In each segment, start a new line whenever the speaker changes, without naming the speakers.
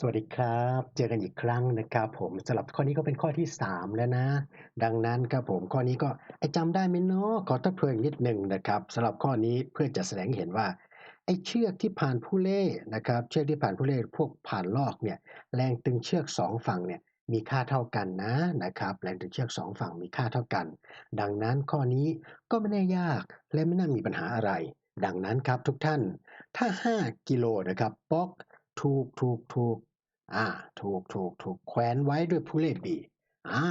สวัสดีครับ เจอกันอีกครั้งนะครับผมสำหรับข้อนี้ก็เป็นข้อที่ 3 แล้วนะ ดังนั้นครับผมข้อนี้ก็ไอ้จำได้ไหมเนาะขอทบทวนนิดหนึ่งนะครับสำหรับข้อนี้เพื่อจะแสดงเห็นว่าไอ้เชือกที่ผ่านผู้เล่นะครับ เชือกที่ผ่านผู้เล่พวกผ่านลอกเนี่ยแรงตึงเชือกสองฝั่งเนี่ยมีค่าเท่ากันนะนะครับแรงตึงเชือกสองฝั่งมีค่าเท่ากัน ดังนั้นข้อนี้ก็ไม่ได้ยากและไม่น่ามีปัญหาอะไร ดังนั้นครับทุกท่านถ้า 5 กิโลนะครับป๊อก ถูกถูกถูกอ่าถูกถูกถูกแขวนไว้ด้วยผู้เล่น B อ่า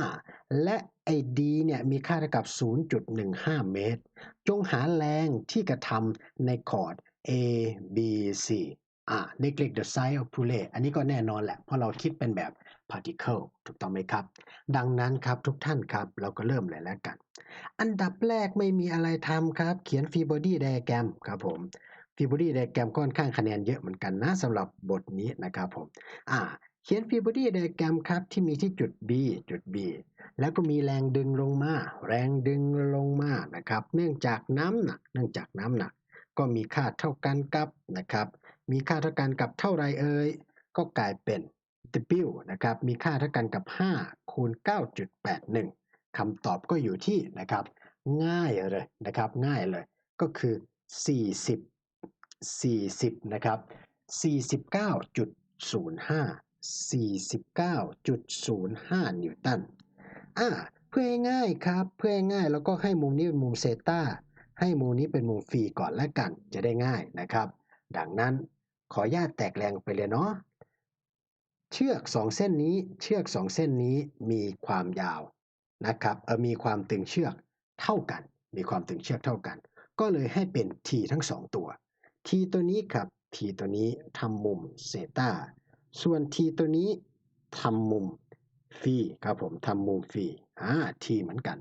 และไอ้ D เนี่ยมีค่าเท่ากับ 0.15 เมตร จงหาแรงที่กระทำในคอร์ด A B C อ่า neglect the size of pulley อันนี้ก็แน่นอนแหละ เพราะเราคิดเป็นแบบ particle ถูกต้องไหมครับ ดังนั้นครับทุกท่านครับเราก็เริ่มเลยแล้วกัน อันดับแรกไม่มีอะไรทำครับ เขียน free body diagram ครับผม free body diagram ก็ค่อนข้างคะแนนเยอะเหมือนกันนะสำหรับบทนี้นะครับผมอ่าเขียน free body diagram ครับที่มีที่จุด B จุด B แล้วก็มีแรงดึงลงมา แรงดึงลงมานะครับ เนื่องจากน้ำหนักเนื่องจากน้ำหนัก ก็มีค่าเท่ากันกับนะครับ มีค่าเท่ากันกับเท่าไรเอ่ยก็กลายเป็น W นะครับ มีค่าเท่ากันกับ 5 คูณ 9.81 คำตอบก็อยู่ที่นะครับ ง่ายเลยนะครับ ง่ายเลย ก็คือ 40 40 นะครับ 49.05 49.05 นิวตัน อ่า เพื่อให้ง่ายครับ เพื่อให้ง่ายแล้วก็ให้มุมนี้เป็นมุมเซตาให้มุมนี้เป็นมุมฟีก่อนแล้วกัน จะได้ง่ายนะครับ ดังนั้นขออนุญาตแตกแรงไปเลยเนาะ เชือกสองเส้นนี้ เชือกสองเส้นนี้มีความยาวนะครับเออมีความตึงเชือกเท่ากัน มีความตึงเชือกเท่ากัน ก็เลยให้เป็น t ทั้งสองตัว t ตัวนี้ครับ t ตัวนี้ทำมุมเซตาส่วน t ตัวนี้ทำมุมฟีครับผมทำมุมฟีอ่า t เหมือนกัน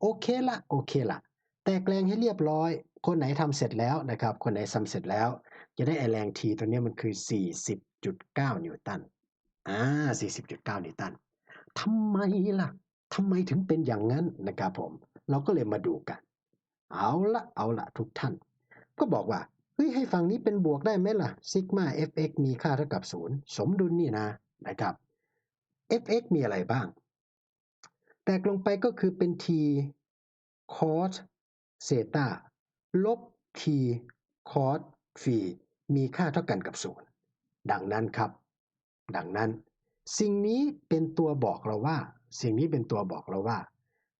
โอเคละโอเคละแตกแรงให้เรียบร้อย คนไหนทำเสร็จแล้วนะครับ คนไหนทำเสร็จแล้ว จะได้ไอแรง T ตัวนี้มันคือ 40.9 นิวตันอ่า40.9 นิวตันทำไมล่ะทำไมถึงเป็นอย่างนั้นนะครับผม เราก็เลยมาดูกัน เอาละเอาละทุกท่าน ก็บอกว่า เฮ้ยให้ฝั่งนี้เป็นบวกได้ไหมล่ะซิกมา fx มีค่าเท่ากับ0สมดุลนี่นะนะครับ fx มีอะไรบ้าง แตกลงไปก็คือเป็น t cos เซตาลบ t cos ฟีมีค่าเท่ากันกับ0ดังนั้นครับ ดังนั้น สิ่งนี้เป็นตัวบอกเราว่า สิ่งนี้เป็นตัวบอกเราว่า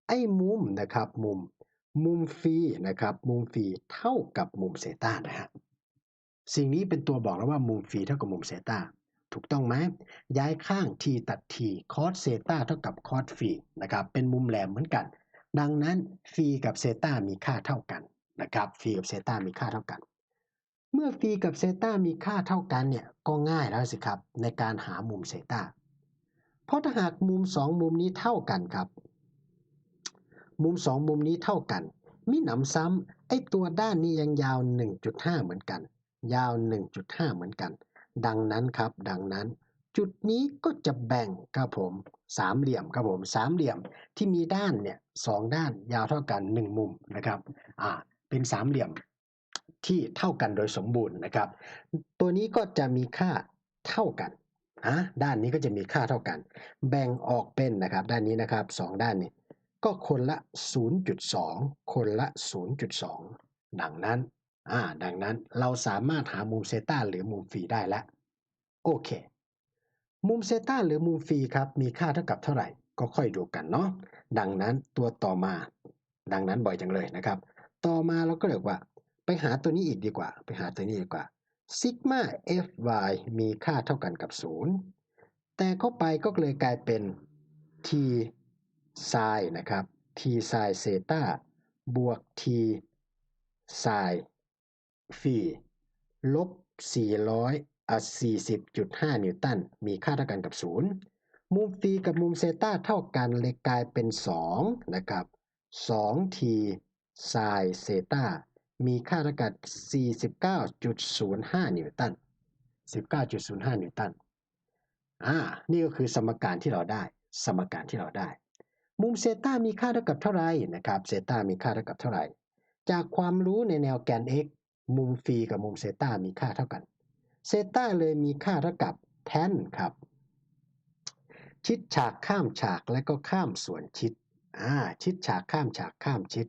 ไอ้มุมนะครับ มุม มุมฟีนะครับ มุมฟีเท่ากับมุมเซตานะฮะสิ่งนี้เป็นตัวบอกเราว่ามุมฟีเท่ากับมุมเซต้าถูกต้องไหมย้ายข้าง t ตัด t cos เซต้าเท่ากับ cos ฟรีนะครับเป็นมุมแหลมเหมือนกัน ดังนั้นฟีกับเซต้ามีค่าเท่ากันนะครับฟีกับเซต้ามีค่าเท่ากัน เมื่อฟีกับเซต้ามีค่าเท่ากันเนี่ยก็ง่ายแล้วสิครับในการหามุมเซต้าเพราะถ้าหากมุมสองมุมนี้เท่ากันครับ มุมสองมุมนี้เท่ากันมีหนำซ้ำไอ้ตัวด้านนี้ยังยาว 1.5 เหมือนกัน ยาว 1.5 เหมือนกัน ดังนั้นครับ ดังนั้น จุดนี้ก็จะแบ่งครับผมสามเหลี่ยมครับผมสามเหลี่ยมที่มีด้านเนี่ยสองด้านยาวเท่ากัน 1 มุมนะครับอ่าเป็นสามเหลี่ยมที่เท่ากันโดยสมบูรณ์นะครับ ตัวนี้ก็จะมีค่าเท่ากันนะด้านนี้ก็จะมีค่าเท่ากัน แบ่งออกเป็นนะครับ ด้านนี้นะครับสองด้านนี้ ก็คนละ 0.2 คนละ 0.2 ดังนั้น อ่า ดังนั้นเราสามารถหามุมเซตาหรือมุมฟีได้แล้ว โอเค มุมเซตาหรือมุมฟีครับ มีค่าเท่ากับเท่าไหร่ ก็ค่อยดูกันเนาะ ดังนั้นตัวต่อมา ดังนั้นบ่อยจังเลยนะครับ ต่อมาเราก็เรียกว่า ไปหาตัวนี้อีกดีกว่า ไปหาตัวนี้ดีกว่าซิกมา fy มีค่าเท่ากันกับ 0 แต่เข้าไปก็เลยกลายเป็น t sin นะครับ t sin เซตาบวก t sin ฟรีลบ 400อะ40.5 นิวตัน มีค่าเท่ากันกับ 0 มุมฟีกับมุมเซตาเท่ากันเลยกลายเป็น 2 นะครับ 2t sin เซตามีค่าเท่ากับ49.05 นิวตัน 19.05 นิวตัน อ่า นี่ก็คือสมการที่เราได้ สมการที่เราได้ มุมเซต้ามีค่าเท่ากับเท่าไหร่นะครับเซต้ามีค่าเท่ากับเท่าไหร่จากความรู้ในแนวแกน x มุมฟรีกับมุมเซต้ามีค่าเท่ากันเซต้าเลยมีค่าเท่ากับแทนครับ ชิดฉากข้ามฉากและก็ข้ามส่วนชิดอ่าชิดฉากข้ามฉากข้ามชิด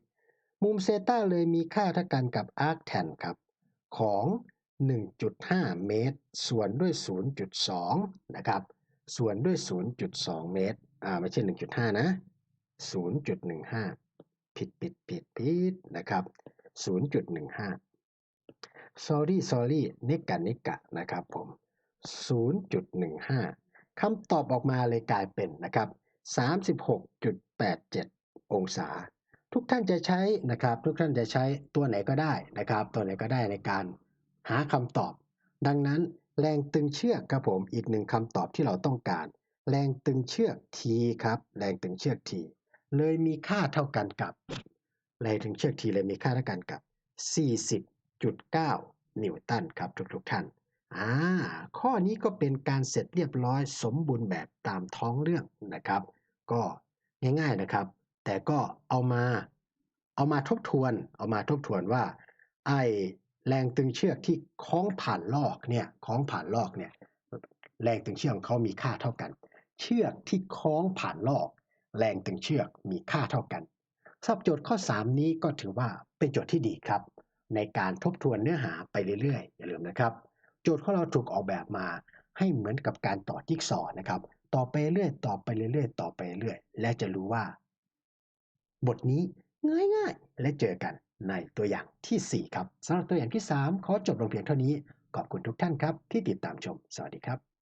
มุมเซต้าเลยมีค่าเท่ากันกับอาร์คแทนครับ ของ 1.5 เมตร ส่วนด้วย 0.2 นะครับ ส่วนด้วย 0.2 เมตร อ่า ไม่ใช่ 1.5 นะ 0.15 ผิดผิดผิดผิดนะครับ 0.15 sorry sorry นิกะนิกะนะครับผม 0.15 คำตอบออกมาเลยกลายเป็นนะครับ 36.87 องศา ทุกท่านจะใช้นะครับ ทุกท่านจะใช้ตัวไหนก็ได้นะครับ ตัวไหนก็ได้ในการหาคำตอบ ดังนั้นแรงตึงเชือกครับผมอีกหนึ่งคำตอบที่เราต้องการ แรงตึงเชือก T ครับ แรงตึงเชือก T เลยมีค่าเท่ากันกับแรงตึงเชือก T เลยมีค่าเท่ากันกับ 40.9 นิวตันครับทุกๆท่านอ่าข้อนี้ก็เป็นการเสร็จเรียบร้อยสมบูรณ์แบบตามท้องเรื่องนะครับ ก็ง่ายๆนะครับ แต่ก็เอามาเอามาทบทวน เอามาทบทวนว่า ไอแรงตึงเชือกที่คล้องผ่านลอกเนี่ยคล้องผ่านลอกเนี่ยแรงตึงเชือกของเขามีค่าเท่ากัน เชือกที่คล้องผ่านลอก แรงตึงเชือกมีค่าเท่ากันสำหรับโจทย์ข้อ 3 นี้ก็ถือว่าเป็นโจทย์ที่ดีครับ ในการทบทวนเนื้อหาไปเรื่อยๆ อย่าลืมนะครับ โจทย์ของเราถูกออกแบบมาให้เหมือนกับการต่อจิ๊กซอนะครับ ต่อไปเรื่อยต่อไปเรื่อยต่อไปเรื่อยและจะรู้ว่า บทนี้ง่ายๆ และเจอกันในตัวอย่างทีสี่4 ครับสำหรับตัวอย่างที่ 3 ขอจบลงเพียงเท่านี้ ขอบคุณทุกท่านครับที่ติดตามชม สวัสดีครับ